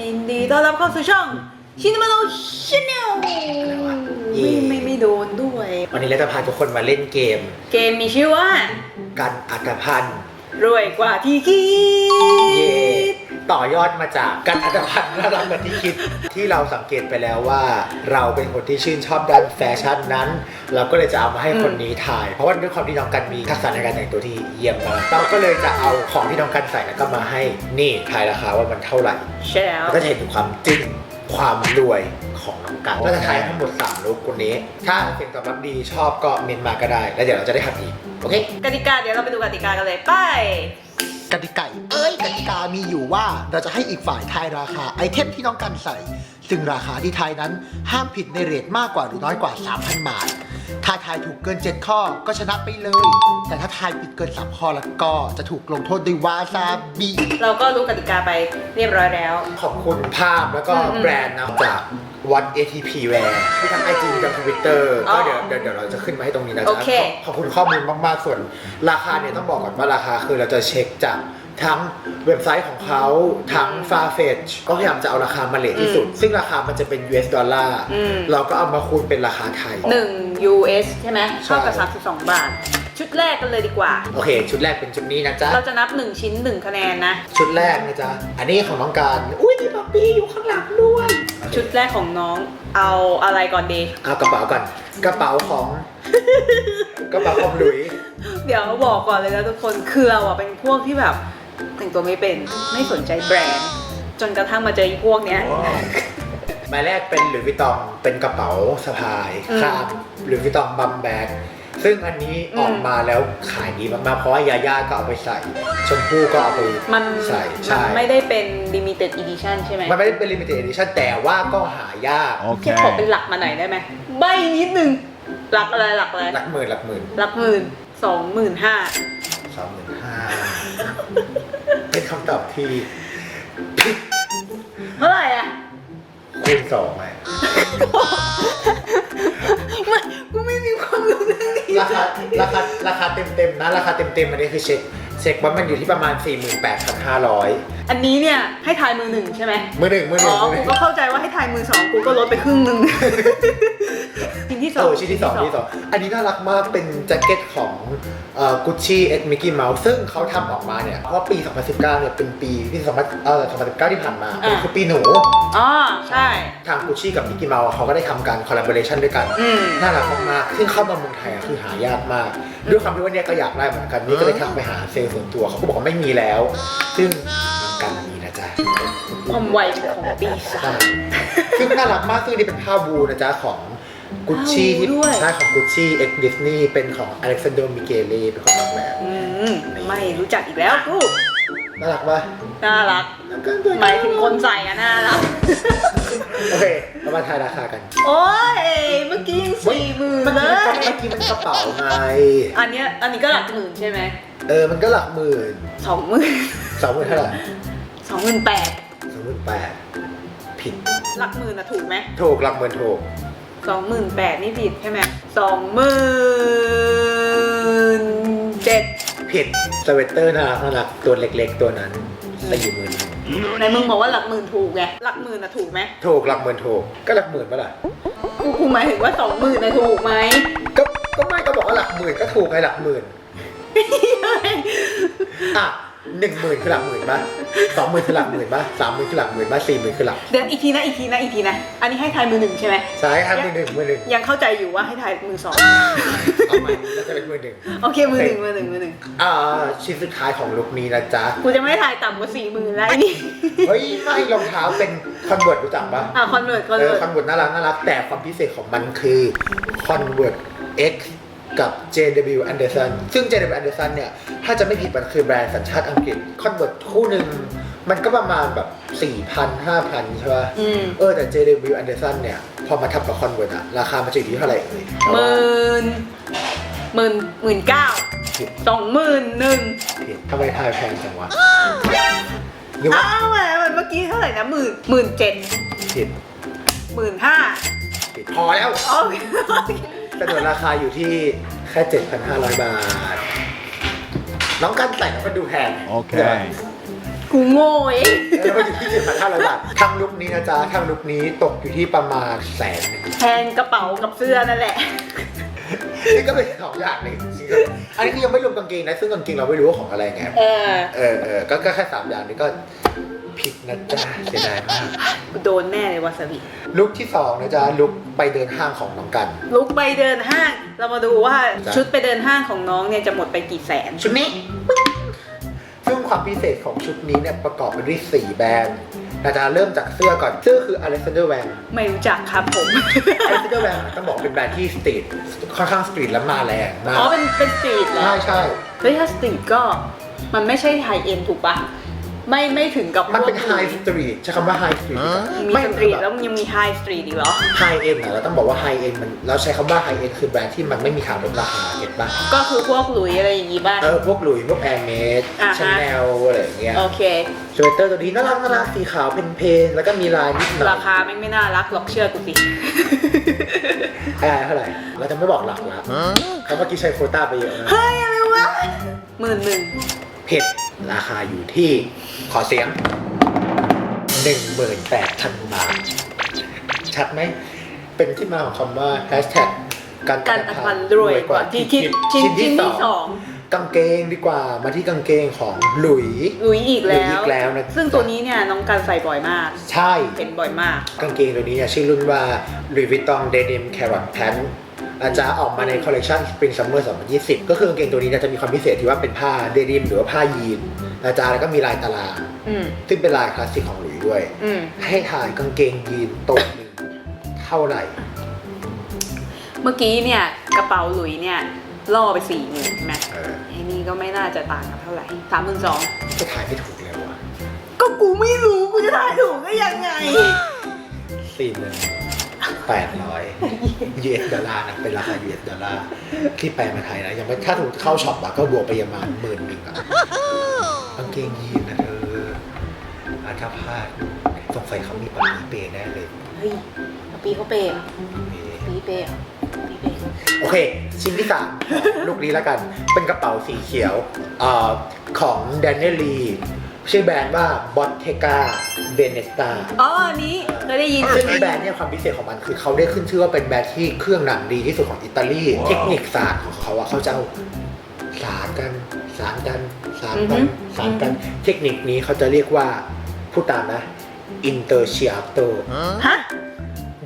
ยินดีต้อนรับเข้าสู่ช่องชินมาโนชแนลเย่ ไม่ไม่ไม่โดนด้วย วันนี้เราจะพาทุกคนมาเล่นเกม เกมมีชื่อว่า กันอัตพันธ์รวยกว่าที่คิเย่ด ต่อยอดมาจากกันอัตพันธ์น่ารักกว่าที่คิด ที่เราสังเกตไปแล้วว่า เราเป็นคนที่ชื่นชอบด้านแฟชั่นนั้น เราก็เลยจะเอามาให้คนนี้ถ่าย เพราะว่าด้วยความที่น้องกันมีทักษะในการแต่งตัวที่เยี่ยมมากเราก็เลยจะเอาของที่น้องกันใส่แล้วก็มาให้นี่ทายราคาว่ามันเท่าไหร่ใช่แล้วแล้วก็จะเห็นถึงความจริงความรวยของน้องกันก็จะทายทั้งหมด3ลุกคนนี้ ถ้าเสียงตอบรับดีชอบก็เมนมาก็ได้ แล้วเดี๋ยวเราจะได้ทำอีก โอเค กติกาเดี๋ยวเราไปดูกติกากันเลย ไป กติกาเอ้ยกติกามีอยู่ว่าเราจะให้อีกฝ่ายทายราคาไอเทมที่น้องกันใส่ ซึ่งราคาที่ทายนั้นห้ามผิดในเรทมากกว่าหรือน้อยกว่า 3,000 บาท ถ้าทายถูกเกิน 7 ข้อก็ชนะไปเลย แต่ถ้าทายผิดเกิน 3 ข้อแล้วก็จะถูกลงโทษด้วยวาซาบิเราก็รู้กติกาไปเรียบร้อยแล้ว ขอบคุณภาพแล้วก็อืมอืมแบรนด์นะจาก วัด ATP Wear ที่ทั้งไอจีกับทวิตเตอร์อ๋อก็เดี๋ยวเดี๋ยวเดี๋ยวเราจะขึ้นมาให้ตรงนี้นะโอจ๊ะเค ขอบคุณข้อมูลมาก ๆ ส่วนราคาเนี่ยต้องบอกก่อนว่าราคาคือเราจะเช็คจาก ทั้งเว็บไซต์ของเขาทั้ง f a r f e t c h ก็พยายามจะเอาราคามาเลทที่สุด ซึ่งราคามันจะเป็น US ดอลลาร์อืม เราก็เอามาคูณเป็นราคาไทย 1 US ใช่ไหมใช่ เท่ากับ 32 บาท ชุดแรกกันเลยดีกว่า โอเค ชุดแรกเป็นชุดนี้นะจ๊ะ เราจะนับ 1 ชิ้น 1 คะแนนนะ ชุดแรกนะจ๊ะ อันนี้ของน้องการ อุ้ยมีป๊อปปี้อยู่ข้างหลังด้วยชุดแรกของน้องเอาอะไรก่อนดี เอากระเป๋าก่อน กระเป๋าของ กระเป๋าของหลุย เดี๋ยวบอกก่อนเลยนะทุกคนคือเราอะเป็นพวกที่แบบ แต่งตัวไม่เป็นไม่สนใจแบรนด์ จนกระทั่งมาเจออีพวกเนี้ย หมายแรกเป็นหลุยส์วิตตองเป็นกระเป๋าสะพายอืมข้ามหลุยส์วิตตองบัมแบก ซึ่งอันนี้อืม ออกมาแล้วขายดีมากๆเพราะว่ายาย่าก็เอาไปใส่ ชมพู่ก็เอาไปมันใส่มัใช่ไม่ได้เป็น limited edition ใช่ไหมมันไม่ได้เป็น limited edition แต่ว่าก็หายากแค่ขอเป็นหลักมาหน่อยได้ไหมใบนิดนึงหลักอะไรหลักอะไรหลักหมื่นหลักหมื่นหลักหมื่นสองหมื่นห้าสองหมื่นห้าเป็น คำตอบที่เท่าไหร่อะคูณสองไหมไม่กูไม่มีความรู้เรื่องนี้ ราคาราคาราคาเต็มเต็มๆนะ ราคาเต็มเต็มๆอันนี้คือเช็ค เช็คว่ามันอยู่ที่ประมาณ 48,500 อันนี้เนี่ยให้ทายมือหนึ่งใช่ไหมมือหนึ่งมือหอ๋นึ่องมือหกูนึ่งก็เข้าใจว่าให้ทายมือสองกูก็ลดไปครึ่งหนึ่งชิ้นที่สเอองอชิ้นที่สองชิ้นที่สองอันนี้น่ารักมากเป็นแจ็คเก็ตของกุชชี่เอ็กมิกกี้เมาส์ซึ่งเขาทำออกมาเนี่ยเพราะว่าปี 2019เนี่ยเป็นปีที่2000เอ่อ2019 ที่ผ่านมาเป็นคือปีหนู อ๋อใช่ ทางกุชชี่กับมิกกี้เมาส์เขาก็ได้ทำการคอลลาบอร์เรชันด้วยกัน อืม น่ารักมากๆซึ่งเข้ามาเมืองไทยอะ คือหายากมาก ด้วยความที่ว่าเนี่ยก็อยากได้เหมือนกันนี่ก็เลยทักไปหาเซลล์ส่วนตัวเขาก็บอกว่าไม่มีแล้ว ซึ่งกันมีนะจ๊ะความไวของปีศาใช่จซึ่งน่ารักมากซึ่งนี่เป็นผ้าบูนะจ๊ะของกุชชี่ที่ผ้าบูด้วยใช่ของกุชชี่เอ็กดิสนีย์เป็นของอเล็กซานโดมิเกเล่เป็นคนออกแบบอืมไม่รู้จักอีกแล้วกูน่ารักปะน่ารัก แล้วก็ตัวหมายถึงคนใส่อะน่ารักโอเคเรามาทายราคากันโอ้ยเมื่อกี้ยังสี่หมื่นเมื่อเลกี้ยเมื่อกี้มันกระเป๋าไงอันเนี้ยอันนี้ก็หลักหมื่นใช่ไหมเออมันก็หลักหมื่นสองหมื่นสองหมื่นเท่าไหร่สองหมื่นแปดสองหมื่นแปดผิดหลักหมื่นอะถูกไหมถูกหลักหมื่นถูกสองหมื่นแปดนี่ผิดใช่ไหมสองหมื่นเจ็ดผิดสเวตเตอร์น่ารักน่ารักตัวเล็กๆตัวนั้น สี่หมื่นไหนมึงบอกว่าหลักหมื่นถูกไงหลักหมื่นอะถูกไหมถูกหลักหมื่นถูกก็หลักหมื่นปะล่ะกูกูหมายถึงว่าสองหมื่นอะถูกไหมก็ก็ไม่ก็บอกว่าหลักหมื่นก็ถูกไงหลักหมื่นอะ หนึ่งหมื่นคือหลักหมื่นปะสองหมื่นคือหลักหมื่นปะสามหมื่นคือหลักหมื่นปะสี่หมื่นคือหลักเดี๋ยวอีกทีนะอีกทีนะอีกทีนะ อันนี้ให้ทายมือหนึ่งใช่ไหมใช่ครับมือหนึ่งมือหนึ่งยังเข้าใจอยู่ว่าให้ทายมือสองเอาใหม่แล้วจะเป็นมือหนึ่งโอเคมือหนึ่งมือหนึ่งมือหนึ่งอ่าชิ้นสุดท้ายของลุคนี้นะจ๊ะกูจะไม่ทายต่ำกว่าสี่หมื่นแล้วไอ้นี่เฮ้ยไม่รองเท้าเป็นคอนเวิร์ตรู้จักปะอะคอนเวิร์ตคอนเอเวิอร์ตคอนเวิร์ตน่ารักน่ารักแต่ความพิเศษของมันคือ Convert X กับ JW Anderson ซึ่ง JW Anderson เนี่ย ถ้าจะไม่ผิดมันคือแบรนด์สัญชาติอังกฤษ Convert คู่หนึ่งมันก็ประมาณแบบ4,000 5,000 ใช่ป่ะ อืมเออแต่ JW Anderson เนี่ย พอมาทับกับ Convert อะราคามันจะอยู่ที่เท่าไหร่เอ่ยหมื่นหมื่นหมื่นเก้าผิดสองหมื่นหนึ่งผิดทำไมทายแพงจังวะหรือว่าอ้าวแหมเมื่อกี้เท่าไหร่นะหมื่นหมื่นเจ็ดผิดหมื่นห้าผิดพอแล้วโอเค กระโดดราคาอยู่ที่แค่ 7,500 บาท น้องกันแต่งมันดูแพงโอเค ดี๋ยวกูโง่เองแล้วก็อยู่ที่ 7,500 บาททั้งลุคนี้นะจ๊ะทั้งลุคนี้ตกอยู่ที่ประมาณแสนหนึ่งแทนกระเป๋ากับเสื้อนั่นแหละ นี่ก็เป็นสองอย่างเลยจริงๆอันนี้คือยังไม่รวมกางเกงนะ ซึ่งกางเกงเราไม่รู้ว่าของอะไรไง เออ เออเออก็ก็แค่สามอย่างนี้ก็ ผิดนะจ๊ะเสียดายมากกูโดนแน่เลยวาซาบิ ลุคที่สองนะจ๊ะลุคไปเดินห้างของน้องกัน ลุกไปเดินห้าง เรามาดูว่าจ้ะ ชุดไปเดินห้างของน้องเนี่ยจะหมดไปกี่แสน ชุดนี้ ซึ่งความพิเศษของชุดนี้เนี่ยประกอบไปด้วยสี่แบรนด์นะจ๊ะเริ่มจากเสื้อก่อนเสื้อคือ Alexander Wang ไม่รู้จักครับผม Alexander Wang ต้องบอกเป็นแบรนด์ที่สตรีทค่อนข้างสตรีทและมาแรงมากอ๋อเป็นเป็นสตรีทเหรอ ใช่ใช่ เฮ้ยถ้าสตรีทก็มันไม่ใช่ไฮเอ็นถูกปะ ไม่ไม่ถึงกับมันเป็นพวกไฮสตรีทใช้คำว่าไฮสตรีทมีสตรีทแล้วมันยังมีไฮสตรีทอีกเหรอไฮเอ็นอะเราต้องบอกว่าไฮเอ็นมันเราใช้คำว่าไฮเอ็นคือแบรนด์ที่มันไม่มีทางลดราคาเห็นปะก็คือพวกหลุยอะไรอย่างงี้บ้างเออพวกหลุยส์พวกแอร์เมสอ่าฮะชาแนลอะไรอย่างเงี้ยโอเคสเวตเตอร์ตัวนี้น่ารักน่ารักสีขาวเพนเพนแล้วก็มีลายนิดหน่อยราคาไม่งไม่น่ารักหรอกเชื่อกูสิให้อายเท่าไหร่เราจะไม่บอกหลักละเพราะเมื่อกี้ใช้โควต้าไปเยอะนะเฮ้ยอะไรวะหมื่นหนึ่ง เพชรราคาอยู่ที่ขอเสียง 18,000 บาท ชัดไหม เป็นที่มาของคำว่าแฮชแท็กการการอัดพันรวยกว่าที่คิดชิ้นชิ้นที่สองกางเกงดีกว่ามาที่กางเกงของหลุยหลุยอีกหลุแล้ยอีวกแล้วนะซึ่งตัวนี้เนี่ยน้องการใส่บ่อยมาก ใช่เป็นบ่อยมาก กางเกงตัวนี้เนี่ยชื่อรุ่นว่า Louis Vuitton Denim Carrot Pant อาจจะออกมาในคอลเลคชัน Spring Summer 2020 ก็คือกางเกงตัวนี้เนี่ยจะมีความพิเศษที่ว่าเป็นผ้าเดนิมหรือว่าผ้ายีนอาจารย์แล้วก็มีลายตารางอืมซึ่งเป็นลายคลาสสิกของหลุยส์ด้วย อืมให้ถ่ายกางเกงยีนตัวหนึ่งเท่าไหร่ เมื่อกี้เนี่ยกระเป๋าหลุยเนี่ยล่อไปสี่หมื่นใช่ไหมเออ ไอ้นี่ก็ไม่น่าจะต่างกันเท่าไหร่สามหมื่นสองจะถ่ายไม่ถูกเลยวะก็กูไม่รู้กูจะถ่ายถูกได้ยังไง สี่หมื่น แปดร้อย US ดอลลาร์นะเป็นราคา US ดอลลาร์ที่แปลมาไทยนะยังไม่ถ้าถูกเข้าช็อปอะก็บวกไปประมาณหมื่นหนึ่งอะกางเกงยีนนะเธออาถ้าพลาดสงสัยเขามีปัญหาเปย์แน่เลยเฮ้ยปีเขาเปย์เหรอเปย์ปีเปย์เหรอปีเปย์โอเค ชิ้นที่สามลูกนี้แล้วกัน เป็นกระเป๋าสีเขียวเอ่อของแดนเนลลี ชื่อแบรนด์ว่า Bottega Veneta อ๋ออันนี้เคยได้ยินซึ่งแบรนด์เนี่ยความพิเศษของมันคือเขาได้ขึ้นชื่อว่าเป็นแบรนด์ที่เครื่องหนังดีที่สุดของอิตาลี เทคนิคศาสตร์ของเขาอะเขาจะเอาสารกัน สารกัน สารกัน สารกัน เทคนิคนี้เขาจะเรียกว่าพูดตามนะ interciato ฮะ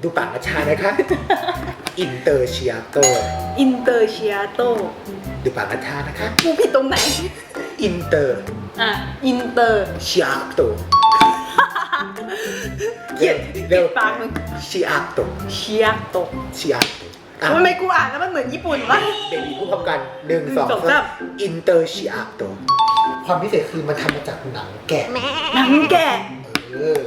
ดูปากอาชานะคะ interciato อินเตอร์เชียโตดูปากอาชานะคะกูผิดตรงไหน inter อ่ะอินเตอร์ ciato เขียนเร็วปิดปากมึง ciato เชียโต ciato อะทำไมกูอ่านแล้วมันเหมือนญี่ปุ่นวะเบบีพูดพร้อมกันหนึ่งสองสองสาสามมอินเตอร์ชิอาโตความพิเศษคือมันทำมาจากหนังแกะหนังแกะเออ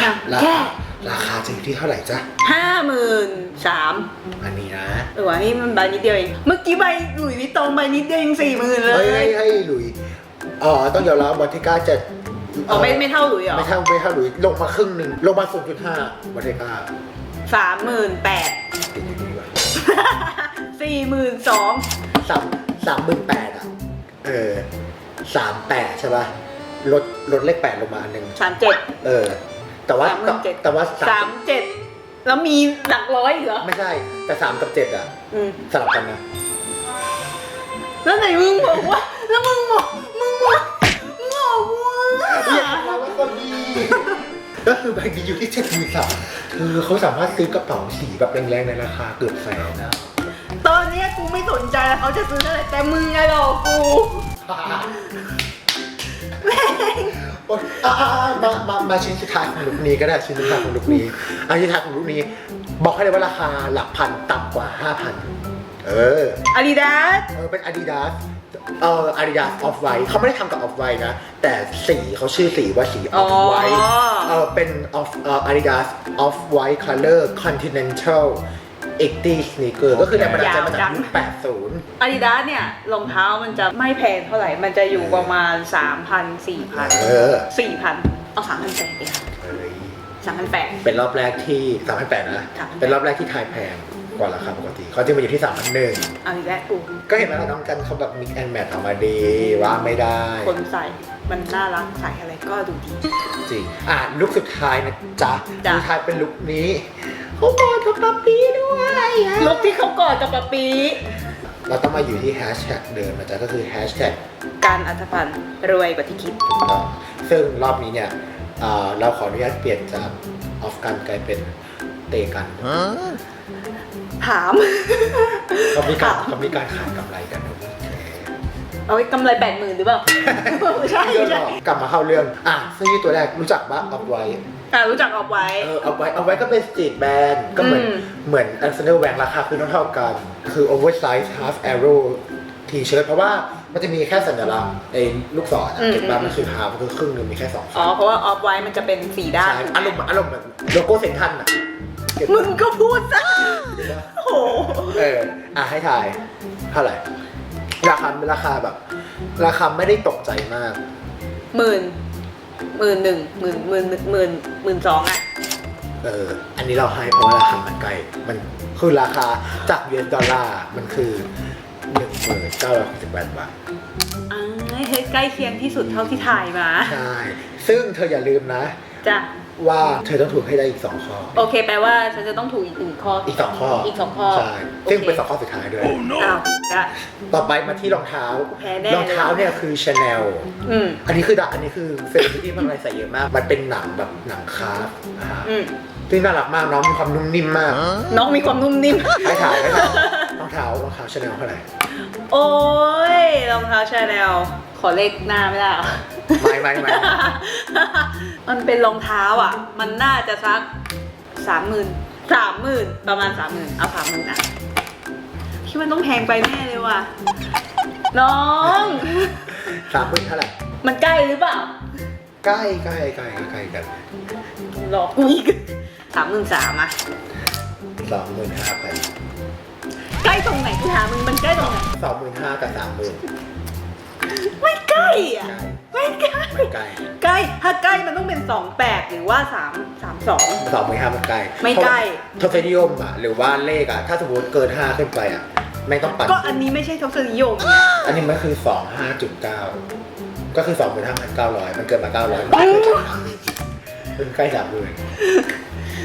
หนังราแกะคาราคาจะอยู่ที่เท่าไหร่จ๊ะห้าหมื่นสามอันนี้นะเออวะนี่มันใบนิดเดียวเอง เมื่อกี้ใบหลุยส์วิตตองใบนิดเดียวยังสี่หมื่นเลเฮ้ยยให้ให้หลุย อ๋อต้องยอมรับบอติก้าจะอ๋อไม่ไม่เท่าหลุยส์เหรอไม่เท่าไม่เท่าหลุยลงมาครึ่งหนึ่งลงมาศูนย์จุดห้าบอติก้าสามหมื่นแปดติดอยู่ดีกว่าสี่หมื่นสองสามสามหมื่นแปดอะเออสามแปดใช่ป่ะลดลดเลขแปดลงมาอันหนึ่งสามเจ็ดเออ แต่ว่าสามหมื่นเจ็ดแต่ว่าสามเจ็ดแล้วมีหลักร้อยอีกเหรอไม่ใช่แต่สามกับเจ็ดอะอืม สลับกันนะ แล้วไหนมึงบอกว่า แล้วมึงบอกมึ งบอกมึงบอกว่าเรียกมาว่าก็ดี ก็คือใบนี้อยู่ที่เจ็ดหมื่นสามเธอเขาสามารถซื้อกระเป๋าสีแบบแรงๆในราคาเกือบแสนนะตอนเนี้ยกูไม่สนใจแล้วเขาจะซื้อเท่าไหร่แต่มึงไงหรอกกูโอ๊ยอ่ามามามาชิ้นสุดท้ายของลุคนี้ก็ได้ชิ้นสุดท้ายของลุคนี้อันชิ้นสุดท้ายของลุคนี้ บอกให้เลยว่าราคาหลักพันต่ำกว่าห้าพันเอออาดิดาส เออเป็น Adidas เอ่อ Adidas Off White เขาไม่ได้ทำกับ Off White นะ แต่สีเขาชื่อสีว่าสีอ๋อ Off White เออเป็น Off เอ่อ Adidas Off White Color Continental 80 sneaker ก็คือแรงบันดาลใจมาจากยุค80 อาดิดาสเนี่ยรองเท้ามันจะไม่แพงเท่าไหร่ มันจะอยู่ประมาณ 3,000 4,000 เออ4,000 เอา3,000แปดดิเฮ้ย3,000แปดเป็นรอบแรกที่3,800นะ 3,800 เป็นรอบแรกที่ไทยแพง กว่าราคาปกติเขาจะมาอยู่ที่3,100เอาอีกแล้วกูก็เห็นไหมล่ะน้องกันเขาแบบ mix and match ออกมาดีว่าไม่ได้ คนใส่มันน่ารักใส่อะไรก็ดูดี จริง อะลุกสุดท้ายนะจ๊ะจ้ะ ลุคสุดท้ายเป็นลุคนี้เขาบอกกับป๊าปี้ด้วยอะลุกที่เขากอดกับปะปีเราต้องมาอยู่ที่แฮชแท็กเดิมนะจ๊ะก็คือแฮชแท็ก การอัตพันธ์รวยกว่าที่คิด ถูกต้องซึ่งรอบนี้เนี่ยเอ่อเราขออนุญาตเปลี่ยนจากออฟกันกลายเป็นเตะกัน ถาม เขามีการค่ะเขามีการขายกำไรกันโอเคเอาไว้กำไรแปดหมื่นหรือเปล่า ไม่ใช่เรื่องไม่ใช่หรอกกลับมาเข้าเรื่อง อะซึ่งที่ตัวแรกรู้จักปะเอาไว้อะรู้จักออกไว้ เออเอาไว้เอาไว้ก็เป็นสตรีทแบรนด์ก็เหมือนอืม เหมือนอันเซนเดอร์แวงราคาคือเท่าๆกัน คือ oversize half arrow ทีเชิ้ตเพราะว่ามันจะมีแค่สัญลักษณ์ไอ้ลูกศรอะเก็บบ้านมันคือ half มันคือครึ่งหนึงมีแค่สองอ๋อ เพราะว่าออฟไว้มันจะเป็นสีด้านใช่อารมณ์อารมณ์แบบโลโก้เซ็นทรัลอะเก็บ มึงก็พูดซะโอ้โหเอออะให้ถ่ายเท่าไหร่ราคาราคาแบบ ราคาไม่ได้ตกใจมาก หมื่นหมื่นหนึ่งหมื่นหมื่นหมื่นหมื่นสองอะ เออ อันนี้เราให้เพราะว่าราคามันใกล้ มันคือราคาจาก US ดอลลาร์มันคือหนึ่งหมื่นเก้าร้อยสิบแปดบาท อ้ายเฮ้ยใกล้เคียงที่สุดเท่าที่ถ่ายมา ใช่ ซึ่งเธออย่าลืมนะ จ้ะ ว่าเธอต้องถูกให้ได้อีกสองข้อ โอเคแปลว่าฉันจะต้องถูกอีกหนึ่งข้ออีกสองข้ออีอีกสองข้อใช่ซึ่งเป็นโคสองข้อสุดท้ายด้วย อ้าวจ้ะต่อไปมาที่รองเท้า แพ้แน่ รองเท้าเนี่ยคือ Chanel อืมอันนี้คือดักอันนี้คือเซเลบริตี้มันอะไรใส่เยอะมาก มันเป็นหนังแบบหนังคาร์ฟนะฮะอืมซึ่งน่ารักมากน้องมีความนุ่มนิ่มมากน้องมีความนุ่มนิ่ม ให้ถ่ายให้ถ่ายรองเท้ารองเท้าชาแนลเท่าไหร่ โอ้ยรองเท้าชาแนลขอเลขหน้าไม่ได้เหรอ ไม่ไม่ไม่ มันเป็นรองเท้าอะ มันน่าจะสักสามหมื่นสามหมื่นประมาณสามหมื่นเอาสามหมื่นอะคิดว่าต้องแพงไปแน่เลยว่ะ น้อง สามหมื่นเท่าไหร่มันใกล้หรือเปล่า ใกล้ใกล้ใกล้ใกล้กันหลอกกูอีกสามหมื่นสามอะสองหมื่นห้าพันใกล้ตรงไหนกูถามมึงมันใกล้ตรงไหน สองหมื่นห้ากับสามหมื่นไม่ใกล้อะใกล้ไม่ใกล้ ไม่ใกล้ ใกล้ถ้าใกล้มันต้องเป็นสองแปดหรือว่าสามสามสองสองหมื่นห้ามันใกล้ไม่ใกล้ทศนิยมอะหรือว่าเลขอะ ถ้าสมมติเกินห้าขึ้นไปอะไม่ต้องปัด ก็อันนี้ไม่ใช่ทศนิยมไงอันนี้มันคือสองห้าจุดเก้าก็คือสองหมื่นห้าพันเก้าร้อยมันเกินมาเก้าร้อยมันไม่เกินสามหมื่นเป็นใกล้สามหมื่น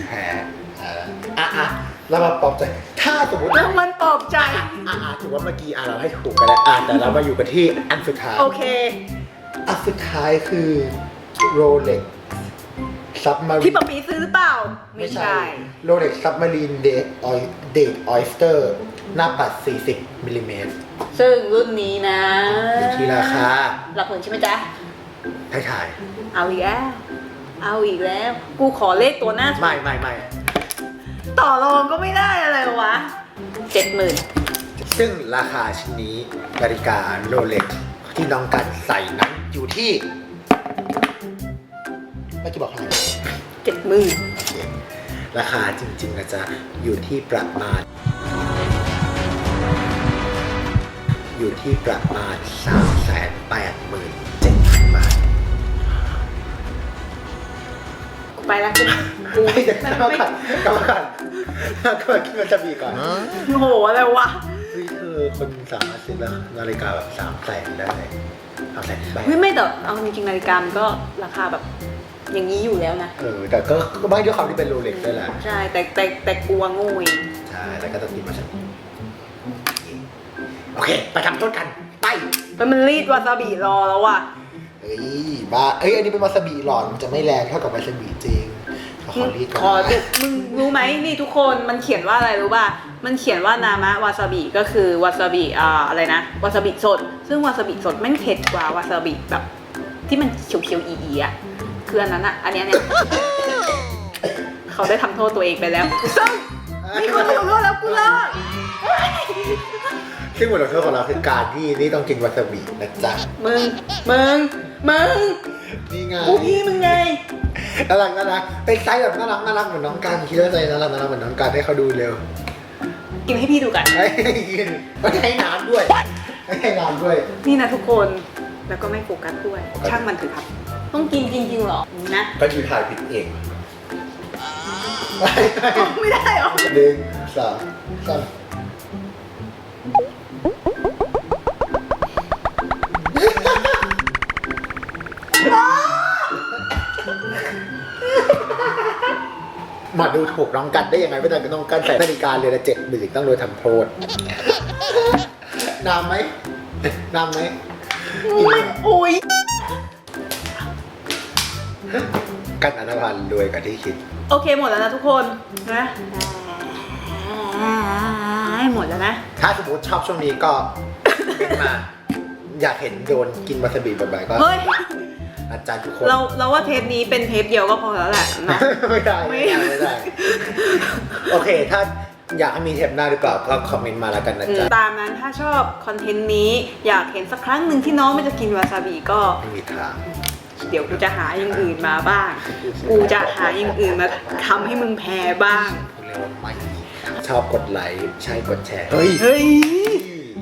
แหมอะอะอะเรามาปลอบใจ ถ้าสมมติแล้วมันปลอบใจ อะอะถือว่าเมื่อกี้อะเราให้ถูกกันแล้วอะแต่เรามาอยู่กันที่อันสุดท้าย โอเค อันสุดท้ายคือ Rolex Submarine ที่ปะปีซื้อหรือเปล่า ไม่ใช่ Rolex Submarine Date Oy- Date Oyster หน้าปัด 40มิลลิเมตร ซึ่งรุ่นนี้นะอยู่ที่ราคา หลักหมื่นใช่ไหมจ๊ะให้ถ่ายเอาอีกแล้ว เอาอีกแล้ว กูขอเลขตัวหน้า ไม่ไม่ไม่ต่อรองก็ไม่ได้อะไรวะเจ็ดหมื่นซึ่งราคาชิ้นนี้นาฬิกา Rolex ที่น้องกันใส่นั้นอยู่ที่ ไม่จะบอกเท่าไหร่เจ็ดหมื่นโอเคราคาจริงๆนะจ๊ะอยู่ที่ประมาณ อยู่ที่ประมาณ3 8 7 0 0 0บาท กูไปแล้วกูกูไม่เดี๋ยวกลับมาก่อนกลับมาก่อนกลับมาคิดว่าจะมีก่อนโอ้โหอะไรวะเฮ้ยเธอคนสามารถซื้อนาฬิกาแบบสามแสนได้สามแสนแปดเฮ้ยไม่แต่เอาจริงๆนาฬิกามันก็ราคาแบบ อย่างนี้อยู่แล้วนะ เออแต่ก็ก็ไม่ด้วยความที่เป็นโรเล็กด้วยแหละ ใช่แต่แต่แต่กลัวงูเองใช่แล้วก็ต้องกินมาฉันโอเค ไปทำโทษกัน ไปแล้วมันรีดวาซาบิรอแล้วว่ะเฮ้ยบ้าเอ้ย อันนี้เป็นวาซาบิหลอนมันจะไม่แรงเท่ากับวาซาบิจริงขอรีดก่ขออนดูมึงรู้ไหมนี่ทุกคนมันเขียนว่าอะไรรู้ป่ะ มันเขียนว่านามะวาซาบิก็คือวาซาบิอ่าอะไรนะวาซาบิสด ซึ่งวาซาบิสดแม่งเผ็ดกว่าวาซาบิแบบ ที่มันเขียวๆอีๆอะ คืออันนั้นอะอันเนี้ยเนี่ยเขาได้ทำโทษตัวเองไปแล้วซึ่งมีคนทำโทษแล้วกูเลิกซึ่งบทลงโทษของเราคือการที่นี่ต้องกินวาซาบินะจ๊ะมึง มึง มึง นี่ไงกูพี่มึงไง น่ารักน่ารักเป็นไซส์แบบน่ารักน่ารักเหมือนน้องกันคิดว่าใจน่ารักน่ารักเหมือนน้องกันให้เขาดูเร็วกินให้พี่ดูกัน ให้กินไม่ให้น้ำด้วยไม่ให้น้ำด้วย นี่นะทุกคน แล้วก็ไม่โฟกัสด้วย ช่างมันเถอะครับ ต้องกินจริงๆเหรอนะก็อยู่ถ่ายผิดเองไม่ได้ไม่รอหนึ่งสามสามมาดูถูกร้องกัดได้ยังไงไม่ได้ก็น้องกัดใส่นาฬิกาเรือนละเจ็ดหมื่นต้องโดนทำโทษนามไหมนามไหมอุ้ย กันอันพันธ์รวยกว่าที่คิด โอเคหมดแล้วนะทุกคนนะหมดแล้วนะ ถ้าสมมติชอบช่วงนี้ก็เป็นมา อยากเห็นโดนกินวาซาบิบ่อยๆก็เฮ้ย อาจารย์ทุกคน เราเราว่าเทปนี้เป็นเทปเดียวก็พอแล้วแหละนะไม่ได้ไม่ไม่ได้ไม่ได้ โอเค ถ้าอยากให้มีเทปหน้าหรือเปล่าก็คอมเมนต์มาแล้วกันนะจ๊ะ ตามนั้นถ้าชอบคอนเทนต์นี้ อยากเห็นสักครั้งหนึ่งที่น้องไม่จะกินวาซาบิก็ไม่มีทาง เดี๋ยวกูจะหาอย่างอื่นมาบ้าง กูจะหาอย่างอื่นมาทำให้มึงแพ้บ้างพูดเลยว่าไม่มีทาง ชอบกดไลค์ใช่กดแชร์ เฮ้ย เฮ้ย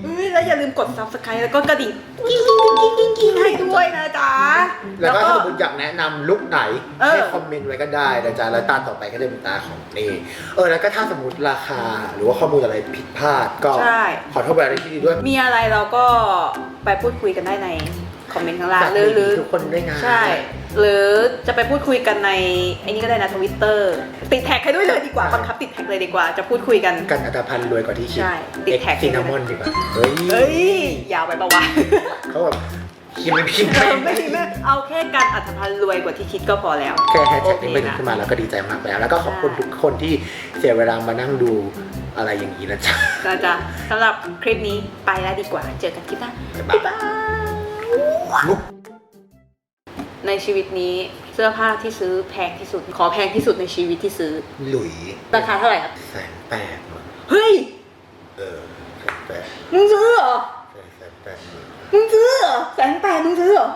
เฮ้ยแล้วอย่าลืมกด subscribe แล้วก็กระดิ่งกิ้งกิ้งกิ้งกิ้งกิ้งให้ด้วยนะจ๊ะ แล้วก็ถ้าสมมติอยากแนะนำลุคไหนเออ ให้คอมเมนต์ไว้ก็ได้นะจ๊ะแล้วตาต่อไปก็จะเป็นตาของเนเออแล้วก็ถ้าสมมติราคาหรือว่าข้อมูลอะไรผิดพลาดก็ใช่ ขอโทษไปในที่นี้ด้วย มีอะไรเราก็ไปพูดคุยกันได้ใน คอมเมนต์ข้างล่างฝากหรือหรือทุกคนด้วยนะใช่ หรือจะไปพูดคุยกันในไอ้นี่ก็ได้นะทวิตเตอร์ติดแท็กให้ด้วยเลยดีกว่าบังคับติดแท็กเลยดีกว่าจะพูดคุยกันกันอัตพันธ์รวยกว่าที่คิดใช่ติดแท็กซินนามอนดีกว่าเฮ้ยเฮ้ยยาวไปปะวะเขาแบบคิดไม่พิมพ์เออไม่ดีแม่เอาแค่การอัตภัณฑ์รวยกว่าที่คิดก็พอแล้ว แค่แฮชแท็กโอเคนี้เป็นนะขึ้นมาแล้วก็ดีใจมากแล้ว แล้วก็ขอบคุณใช่ทุกคนที่เสียเวลามานั่งดูอะไรอย่างนี้นะจ๊ะก็จะสำหรับคลิปนี้ไปแล้วดีกว่า เจอกันคลิปหน้าบ๊ายบาย บ๊ายบายในชีวิตนี้เสื้อผ้าที่ซื้อแพงที่สุด ขอแพงที่สุดในชีวิตที่ซื้อ หลุยราคาเท่าไหร่ครับแสนแปดมั้งเฮ้ย เออแสนแปดมึงซื้อเหรอแสนแปดหมื่นมึงซื้อเหรอแสนแปดมึงซื้อเหรอ